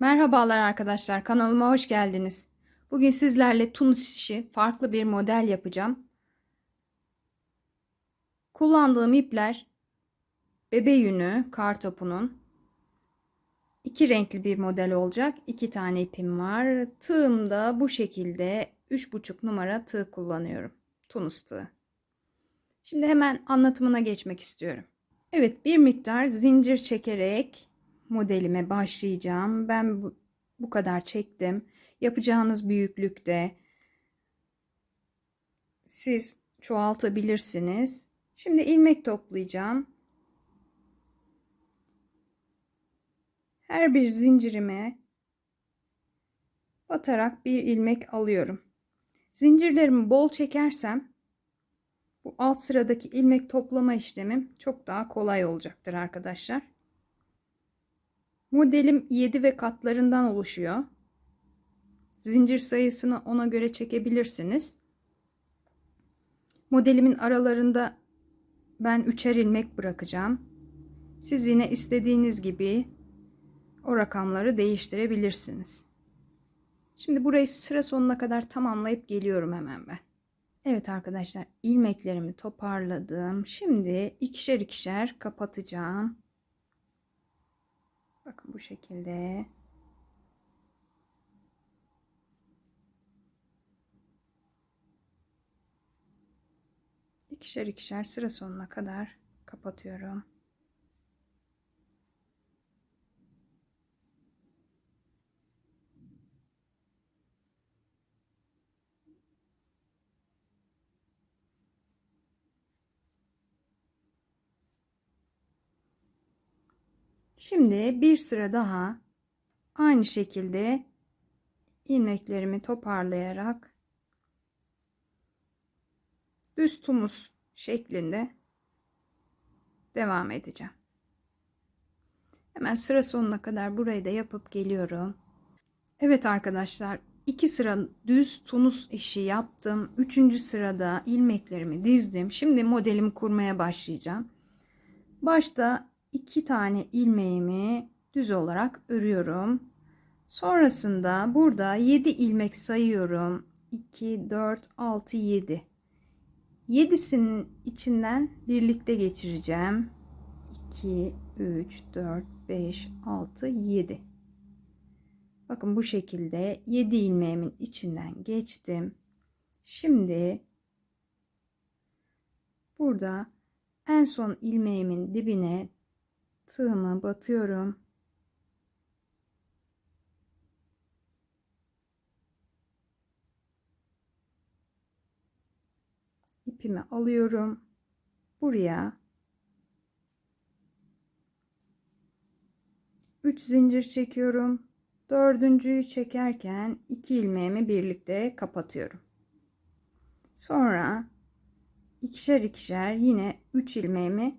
Merhabalar arkadaşlar, kanalıma hoş geldiniz. Bugün sizlerle Tunus işi farklı bir model yapacağım. Kullandığım ipler bebe yünü kartopunun. iki renkli bir model olacak. İki tane ipim var. Tığım da bu şekilde 3,5 numara tığ kullanıyorum. Tunus tığı. Şimdi hemen anlatımına geçmek istiyorum. Evet bir miktar zincir çekerek modelime başlayacağım. Ben bu, kadar çektim. Yapacağınız büyüklükte siz çoğaltabilirsiniz. Şimdi ilmek toplayacağım. Her bir zincirime batarak bir ilmek alıyorum. Zincirlerimi bol çekersem bu alt sıradaki ilmek toplama işlemim çok daha kolay olacaktır arkadaşlar. Modelim 7 ve katlarından oluşuyor. Zincir sayısını ona göre çekebilirsiniz. Modelimin aralarında ben üçer ilmek bırakacağım. Siz yine istediğiniz gibi o rakamları değiştirebilirsiniz. Şimdi burayı sıra sonuna kadar tamamlayıp geliyorum hemen ben. Evet arkadaşlar ilmeklerimi toparladım. Şimdi ikişer ikişer kapatacağım. Bakın bu şekilde. İkişer ikişer sıra sonuna kadar kapatıyorum. Şimdi bir sıra daha aynı şekilde ilmeklerimi toparlayarak düz tumuz şeklinde devam edeceğim. Hemen sıra sonuna kadar burayı da yapıp geliyorum. Evet arkadaşlar iki sıra düz tunus işi yaptım. Üçüncü sırada ilmeklerimi dizdim. Şimdi modelimi kurmaya başlayacağım. Başta iki tane ilmeğimi düz olarak örüyorum. Sonrasında burada 7 ilmek sayıyorum. 2, 4, 6, 7. 7'sinin içinden birlikte geçireceğim. 2, 3, 4, 5, 6, 7. Bakın bu şekilde 7 ilmeğimin içinden geçtim. Şimdi burada en son ilmeğimin dibine tığımı batıyorum. ipimi alıyorum. Buraya 3 zincir çekiyorum. Dördüncüyü çekerken iki ilmeğimi birlikte kapatıyorum. Sonra ikişer ikişer yine 3 ilmeğimi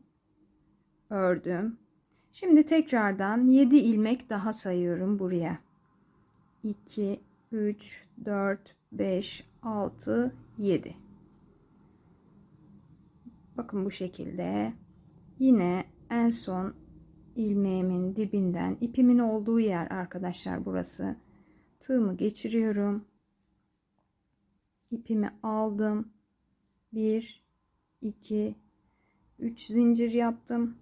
ördüm. Şimdi tekrardan 7 ilmek daha sayıyorum buraya. 2, 3, 4, 5, 6, 7. Bakın bu şekilde. Yine en son ilmeğimin dibinden ipimin olduğu yer arkadaşlar burası. Tığımı geçiriyorum. İpimi aldım. 1 2 3 zincir yaptım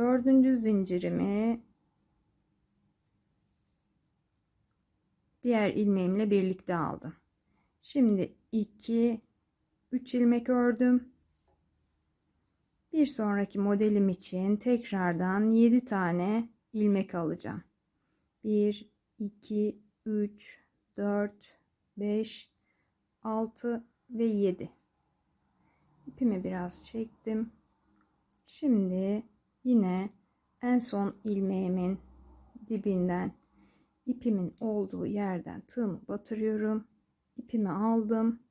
dördüncü zincirimi diğer ilmeğimle birlikte aldım. Şimdi 2 3 ilmek ördüm. Bir sonraki modelim için tekrardan 7 tane ilmek alacağım. 1 2 3 4 5 6 ve 7. İpimi biraz çektim. Şimdi yine en son ilmeğimin dibinden ipimin olduğu yerden tığımı batırıyorum. İpimi aldım.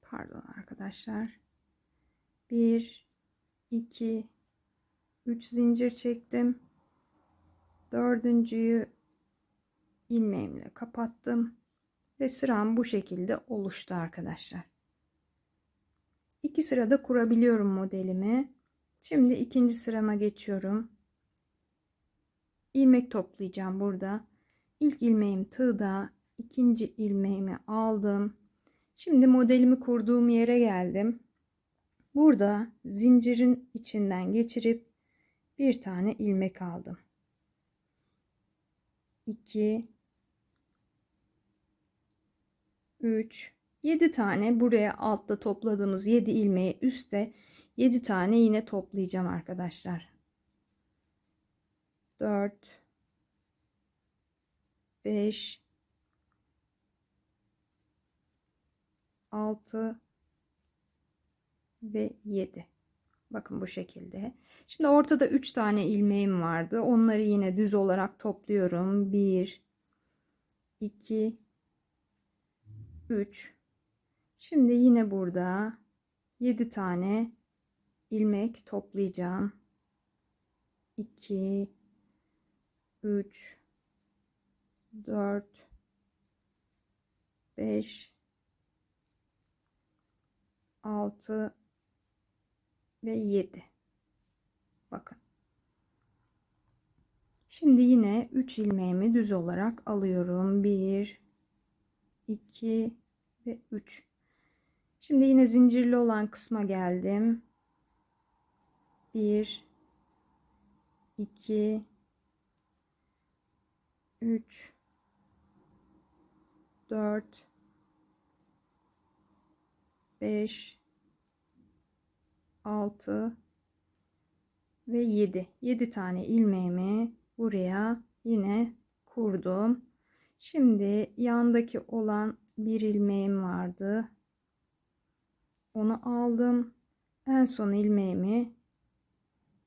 Pardon arkadaşlar. 1 2 3 zincir çektim. Dördüncüyü ilmeğimle kapattım ve sıram bu şekilde oluştu arkadaşlar. İki sırada kurabiliyorum modelimi. Şimdi ikinci sırama geçiyorum. ilmek toplayacağım burada. İlk ilmeğim tığda, ikinci ilmeğimi aldım. Şimdi modelimi kurduğum yere geldim. Burada zincirin içinden geçirip bir tane ilmek aldım. 2 3 7 tane buraya altta topladığımız 7 ilmeği üstte 7 tane yine toplayacağım arkadaşlar. 4 5 6 ve 7. Bakın bu şekilde. Şimdi ortada 3 tane ilmeğim vardı. Onları yine düz olarak topluyorum. 1 2 3 Şimdi yine burada 7 tane ilmek toplayacağım. 2 3 4 5 6 ve 7 bakın. Şimdi yine 3 ilmeğimi düz olarak alıyorum. 1 2 ve 3 şimdi yine zincirli olan kısma geldim. 1 2 3 4 5 6 ve 7 7 tane ilmeğimi buraya yine kurdum. Şimdi yandaki olan bir ilmeğim vardı onu aldım en son ilmeğimi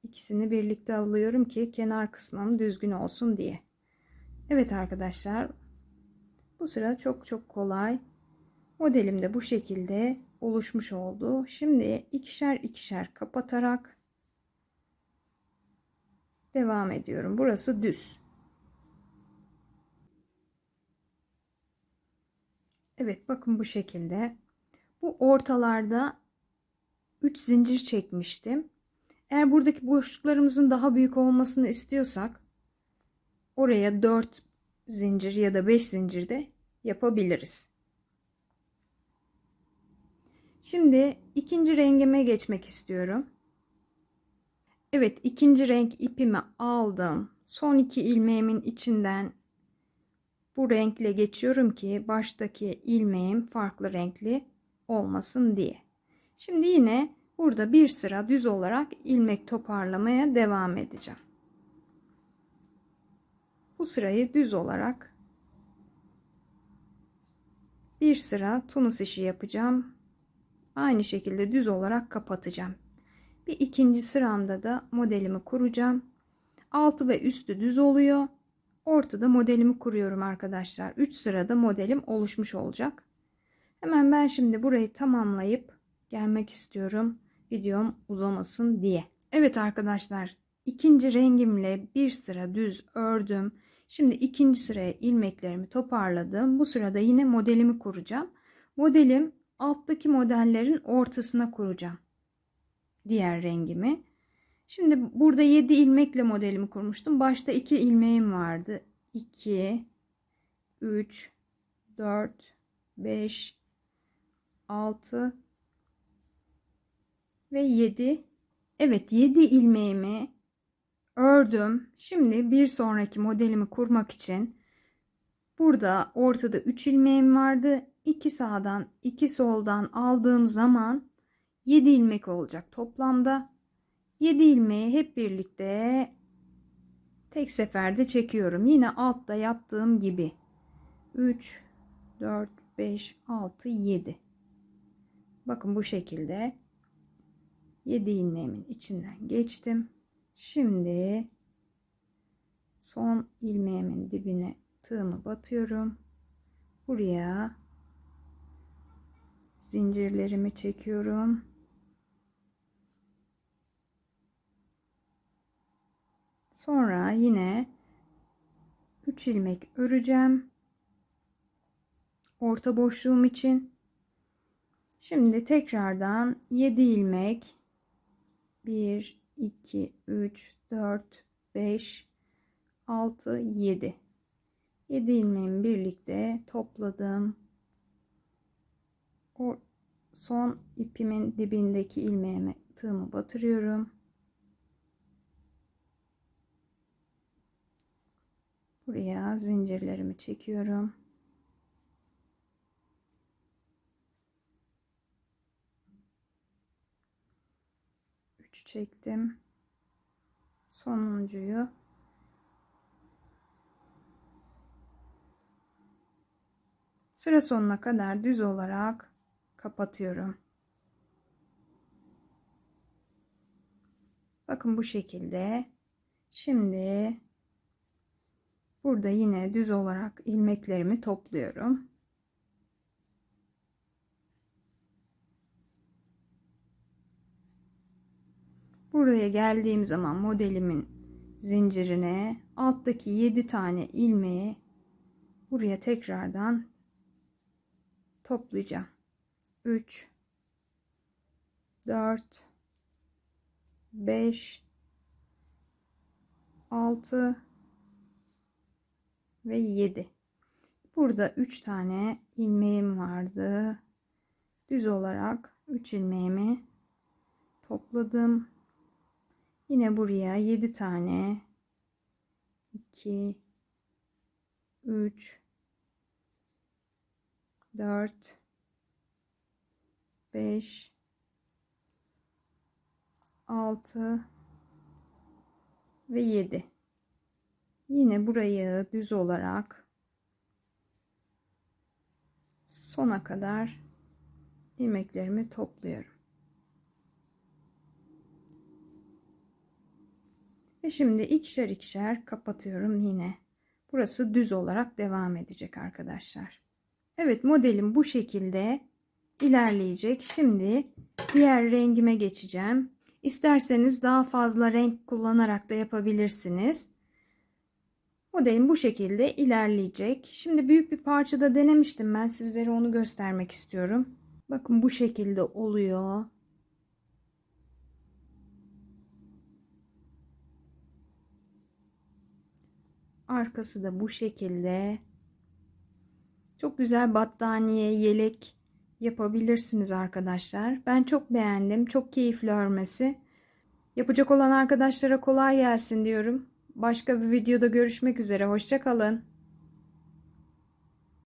ikisini birlikte alıyorum ki kenar kısmım düzgün olsun diye Evet arkadaşlar bu sıra çok çok kolay modelim de bu şekilde oluşmuş oldu. Şimdi ikişer ikişer kapatarak devam ediyorum. Burası düz. Evet bakın bu şekilde. Bu ortalarda 3 zincir çekmiştim. Eğer buradaki boşluklarımızın daha büyük olmasını istiyorsak oraya 4 zincir ya da 5 zincir de yapabiliriz. Şimdi ikinci rengime geçmek istiyorum. Evet ikinci renk ipimi aldım. Son iki ilmeğimin içinden bu renkle geçiyorum ki baştaki ilmeğim farklı renkli olmasın diye. Şimdi yine burada bir sıra düz olarak ilmek toparlamaya devam edeceğim. Bu sırayı düz olarak bir sıra tunus işi yapacağım aynı şekilde düz olarak kapatacağım. Bir ikinci sıramda da modelimi kuracağım. Altı ve üstü düz oluyor. Ortada modelimi kuruyorum arkadaşlar. 3 sırada modelim oluşmuş olacak. Hemen ben şimdi burayı tamamlayıp gelmek istiyorum. Videom uzamasın diye. Evet arkadaşlar ikinci rengimle bir sıra düz ördüm. Şimdi ikinci sıraya ilmeklerimi toparladım. Bu sırada yine modelimi kuracağım. Modelim alttaki modellerin ortasına kuracağım. Diğer rengimi. Şimdi burada 7 ilmekle modelimi kurmuştum. Başta 2 ilmeğim vardı. 2 3 4 5 6 ve 7 Evet 7 ilmeğimi ördüm. Şimdi bir sonraki modelimi kurmak için burada ortada 3 ilmeğim vardı. 2 sağdan 2 soldan aldığım zaman 7 ilmek olacak toplamda. 7 ilmeği hep birlikte tek seferde çekiyorum. Yine altta yaptığım gibi. 3 4 5 6 7. Bakın bu şekilde 7 ilmeğimin içinden geçtim. Şimdi son ilmeğimin dibine tığımı batıyorum. Buraya zincirlerimi çekiyorum. Sonra yine 3 ilmek öreceğim. Orta boşluğum için. Şimdi tekrardan 7 ilmek 1 2 3 4 5 6, 7. 7 ilmeğimi birlikte topladım. O son ipimin dibindeki ilmeğime tığımı batırıyorum. Buraya zincirlerimi çekiyorum. Üç çektim. Sonuncuyu sıra sonuna kadar düz olarak kapatıyorum. Bakın bu şekilde. Şimdi burada yine düz olarak ilmeklerimi topluyorum. Buraya geldiğim zaman modelimin zincirine alttaki 7 tane ilmeği buraya tekrardan toplayacağım. 3 4 5 6 ve 7 burada 3 tane ilmeğim vardı. Düz olarak 3 ilmeğimi topladım yine buraya 7 tane. 2 3 4 5 6 ve 7 yine burayı düz olarak sona kadar ilmeklerimi topluyorum ve şimdi ikişer ikişer kapatıyorum yine burası düz olarak devam edecek arkadaşlar Evet modelim bu şekilde ilerleyecek. Şimdi diğer rengime geçeceğim. İsterseniz daha fazla renk kullanarak da yapabilirsiniz. Modelim bu şekilde ilerleyecek. Şimdi büyük bir parçada denemiştim ben sizlere onu göstermek istiyorum. Bakın bu şekilde oluyor. Arkası da bu şekilde. Çok güzel battaniye, yelek yapabilirsiniz arkadaşlar. Ben çok beğendim. Çok keyifli örmesi. Yapacak olan arkadaşlara kolay gelsin diyorum. Başka bir videoda görüşmek üzere. Hoşçakalın.